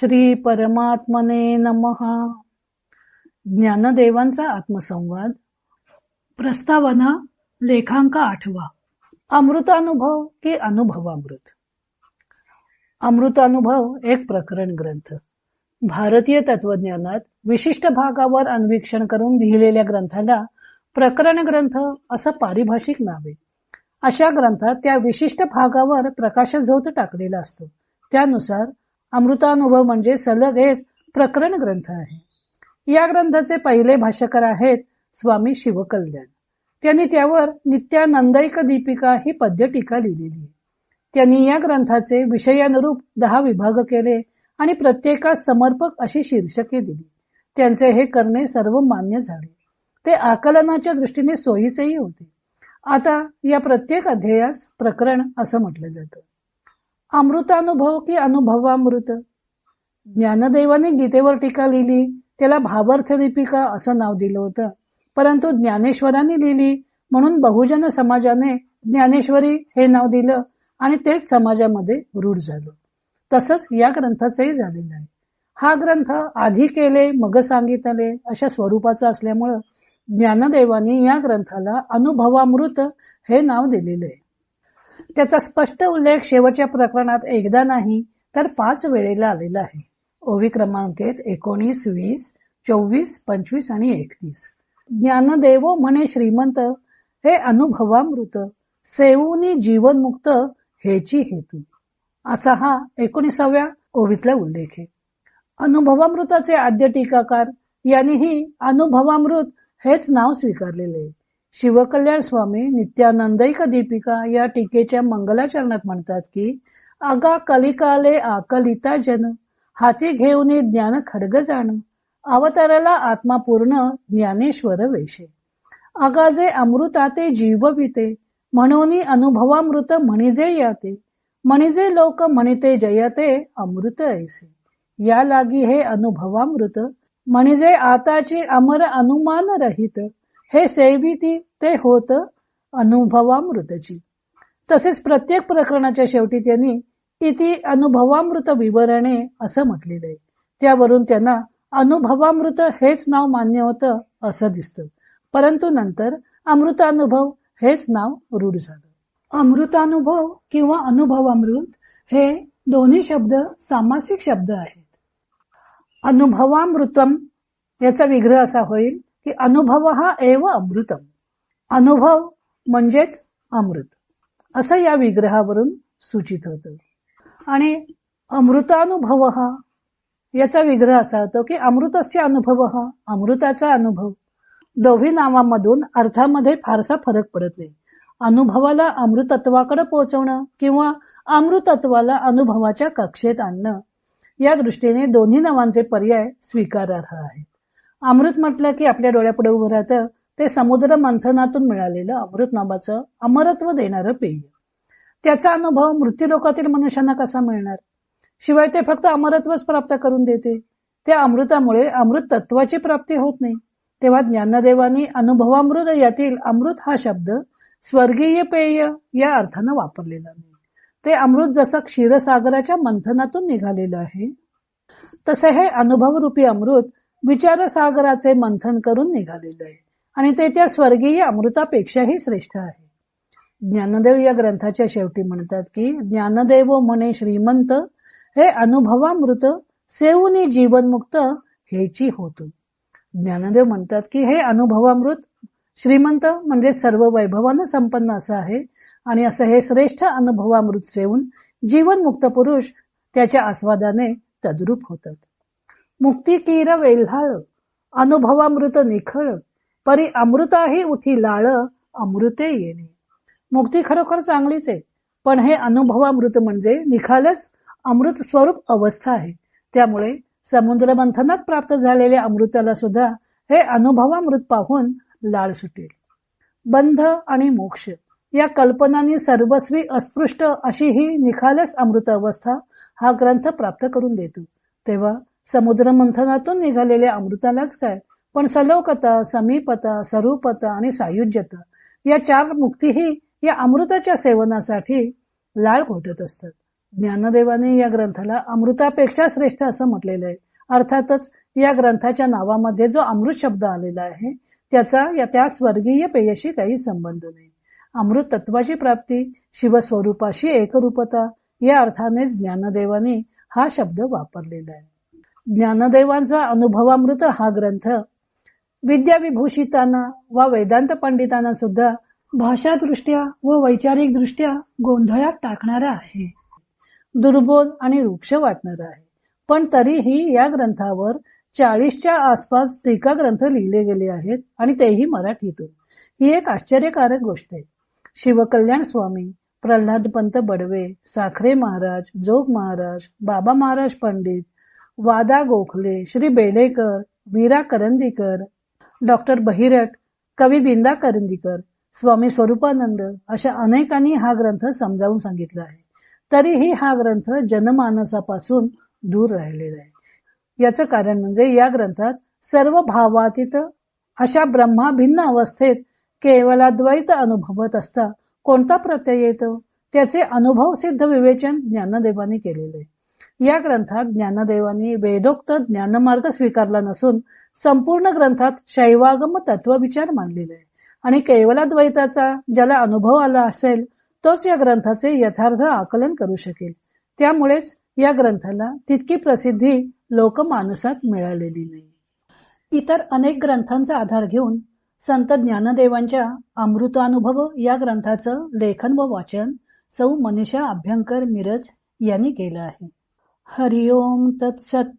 श्री परमात्मने नमहा ज्ञानदेवांचा आत्मसंवाद. प्रस्तावना लेखांक आठवा. अमृतानुभव की अनुभवामृत? अमृतानुभव एक प्रकरण ग्रंथ. भारतीय तत्वज्ञानात विशिष्ट भागावर अन्वेषण करून लिहिलेल्या ग्रंथाला प्रकरण ग्रंथ असं पारिभाषिक नावे अशा ग्रंथात त्या विशिष्ट भागावर प्रकाशझोत टाकलेला असतो. त्यानुसार अमृतानुभव म्हणजे सलग एक प्रकरण ग्रंथ आहे. या ग्रंथाचे पहिले भाष्यकार आहेत स्वामी शिवकल्याण. त्यांनी त्यावर नित्यानंदैक दीपिका ही पद्य टीका लिहिलेली त्यांनी या ग्रंथाचे विषयानुरूप दहा विभाग केले आणि प्रत्येकास समर्पक अशी शीर्षके दिली. त्यांचे हे करणे सर्व मान्य झाले. ते आकलनाच्या दृष्टीने सोयीचेही होते. आता या प्रत्येक अध्यायास प्रकरण असं म्हटलं जातं. अमृतानुभव की अनुभवामृत? ज्ञानदेवाने गीतेवर टीका लिहिली त्याला भावार्थ दीपिका असं नाव दिलं होतं. परंतु ज्ञानेश्वरांनी लिहिली म्हणून बहुजन समाजाने ज्ञानेश्वरी हे नाव दिलं आणि तेच समाजामध्ये रूढ झालं. तसंच या ग्रंथाचंही झालेलं आहे. हा ग्रंथ आधी केले मग सांगितले अशा स्वरूपाचा असल्यामुळं ज्ञानदेवानी या ग्रंथाला अनुभवामृत हे नाव दिलेले आहे. त्याचा स्पष्ट उल्लेख शेवटच्या प्रकरणात एकदा नाही तर पाच वेळेला आलेला आहे. ओवी क्रमांकेत एकोणीस वीस चोवीस पंचवीस आणि एकतीस. ज्ञानदेवो म्हणे श्रीमंत हे अनुभवामृत सेवूनी जीवनमुक्त हेची हेतू. असा हा एकोणीसाव्या ओवीतला उल्लेख आहे. अनुभवामृताचे आद्य टीकाकार यांनीही अनुभवामृत हेच नाव स्वीकारलेले आहे. शिवकल्याण स्वामी नित्यानंदैक दीपिका या टीकेच्या मंगलाचरणात म्हणतात की अगा कलिकाले आकलिता जन हाती घेऊन ज्ञान खडग जाण अवताराला आत्मा पूर्ण ज्ञानेश्वर वेशे. अगाजे अमृताते जीवविते म्हणून अनुभवामृत म्हणिजे याते म्हणिजे लोक म्हणिते जयते अमृत ऐसे. या लागी हे अनुभवामृत म्हणजे आताची अमर अनुमान रहित हे सेविती ते होत अनुभवामृतची. तसेच प्रत्येक प्रकरणाच्या शेवटी त्यांनी इति अनुभवामृत विवरणे असं म्हटलेलं आहे. त्यावरून त्यांना अनुभवामृत हेच नाव मान्य होतं असं दिसतं. परंतु नंतर अमृतानुभव हेच नाव रूढ झालं. अमृतानुभव किंवा अनुभवामृत हे दोन्ही शब्द सामासिक शब्द आहेत. अनुभवामृतम याचा विग्रह असा होईल की अनुभव हा एव अमृतम. अनुभव म्हणजेच अमृत. असं या विग्रहावरून सूचित होत. आणि अमृतानुभव हा याचा विग्रह असा होतो की अमृतस्य अनुभव हा अमृताचा अनुभव. दोन्ही नावामधून अर्थामध्ये फारसा फरक पडत नाही. अनुभवाला अमृतत्वाकडे पोहोचवणं किंवा अमृतत्वाला अनुभवाच्या कक्षेत आणणं या दृष्टीने दोन्ही नावांचे पर्याय स्वीकारार्ह आहेत. अमृत म्हटलं की आपल्या डोळ्यापुढे उभं राहतं. ते समुद्र मंथनातून मिळालेलं अमृत नावाचं अमरत्व देणारं पेय. त्याचा अनुभव मृत्यूलोकातील मनुष्यांना कसा मिळणार? शिवाय ते फक्त अमरत्वच प्राप्त करून देते. त्या अमृतामुळे अमृत तत्वाची प्राप्ती होत नाही. तेव्हा ज्ञानदेवानी अनुभवामृत यातील अमृत हा शब्द स्वर्गीय पेय या अर्थानं वापरलेला नाही. ते अमृत जसं क्षीरसागराच्या मंथनातून निघालेलं आहे तसे हे अनुभवरूपी अमृत विचारसागराचे मंथन करून निघालेलं आहे. आणि ते त्या स्वर्गीय अमृतापेक्षाही श्रेष्ठ आहे. ज्ञानदेव या ग्रंथाच्या शेवटी म्हणतात की ज्ञानदेव म्हणे श्रीमंत हे अनुभवामृत सेवनी जीवनमुक्त हेची होतो. ज्ञानदेव म्हणतात की हे अनुभवामृत श्रीमंत म्हणजे सर्व वैभवानं संपन्न असं आहे. आणि असं हे श्रेष्ठ अनुभवामृत सेवून जीवनमुक्त पुरुष त्याच्या आस्वादाने तद्रूप होतात. मुक्तिकीर वेल्हाळ अनुभवामृत निखळ परी अमृताही उठी लाळ अमृते येणे. मुक्ती खरोखर चांगलीच आहे पण हे अनुभवामृत म्हणजे निखालच अमृत स्वरूप अवस्था आहे. त्यामुळे समुद्र मंथनात प्राप्त झालेल्या अमृताला सुद्धा हे अनुभवामृत पाहून लाळ सुटेल. बंध आणि मोक्ष या कल्पनांनी सर्वस्वी अस्पृष्ट अशी ही निखालस अमृत अवस्था हा ग्रंथ प्राप्त करून देतो. तेव्हा समुद्र मंथनातून निघालेल्या अमृतालाच काय? पण सलोकता समीपता स्वरूपता आणि सायुज्यता या चार मुक्तीही या अमृताच्या सेवनासाठी लाळ घोटत असतात. ज्ञानदेवाने या ग्रंथाला अमृतापेक्षा श्रेष्ठ असं म्हटलेलं आहे. अर्थातच या ग्रंथाच्या नावामध्ये जो अमृत शब्द आलेला आहे त्याचा या त्या स्वर्गीय पेयशी काही संबंध नाही. अमृत तत्वाची प्राप्ती शिवस्वरूपाशी एकरूपता या अर्थाने ज्ञानदेवाने हा शब्द वापरलेला आहे. ज्ञानदेवांचा अनुभवामृत हा ग्रंथ विद्याविभूषितांना वा वेदांत पंडितांना सुद्धा भाषादृष्ट्या व वैचारिक दृष्ट्या गोंधळात टाकणारा आहे. दुर्बोध आणि वृक्ष वाटणारा आहे. पण तरीही या ग्रंथावर चाळीसच्या आसपास टीका ग्रंथ लिहिले गेले आहेत आणि तेही मराठीतून. ही एक आश्चर्यकारक गोष्ट आहे. शिवकल्याण स्वामी प्रल्हाद पंत बडवे साखरे महाराज जोग महाराज बाबा महाराज पंडित वादा गोखले श्री बेडेकर वीरा करंदीकर डॉक्टर बहिरट कवी बिंदा करंदीकर स्वामी स्वरूपानंद अशा अनेकांनी हा ग्रंथ समजावून सांगितला आहे. तरीही हा ग्रंथ जनमानसापासून दूर राहिलेला आहे. याचं कारण म्हणजे या ग्रंथात सर्व भावातीत अशा ब्रह्मा भिन्न अवस्थेत केवलाद्वैत अनुभवत असता कोणता प्रत्यय येतो? त्याचे अनुभव सिद्ध विवेचन ज्ञानदेवाने केलेले या ग्रंथात ज्ञानदेवानी वेदोक्त ज्ञानमार्ग स्वीकारला नसून संपूर्ण ग्रंथात शैवागम तत्वविचार मांडलेला आहे. आणि केवलाद्वैताचा ज्याला अनुभव आला असेल तोच या ग्रंथाचे यथार्थ आकलन करू शकेल. त्यामुळेच या ग्रंथाला तितकी प्रसिद्धी लोकमानसात मिळालेली नाही. इतर अनेक ग्रंथांचा आधार घेऊन संत ज्ञानदेवांच्या अमृतानुभव या ग्रंथाचं लेखन व वाचन सौ मनीषा अभ्यंकर मिरज यांनी केलं आहे. हरिओम तत्सत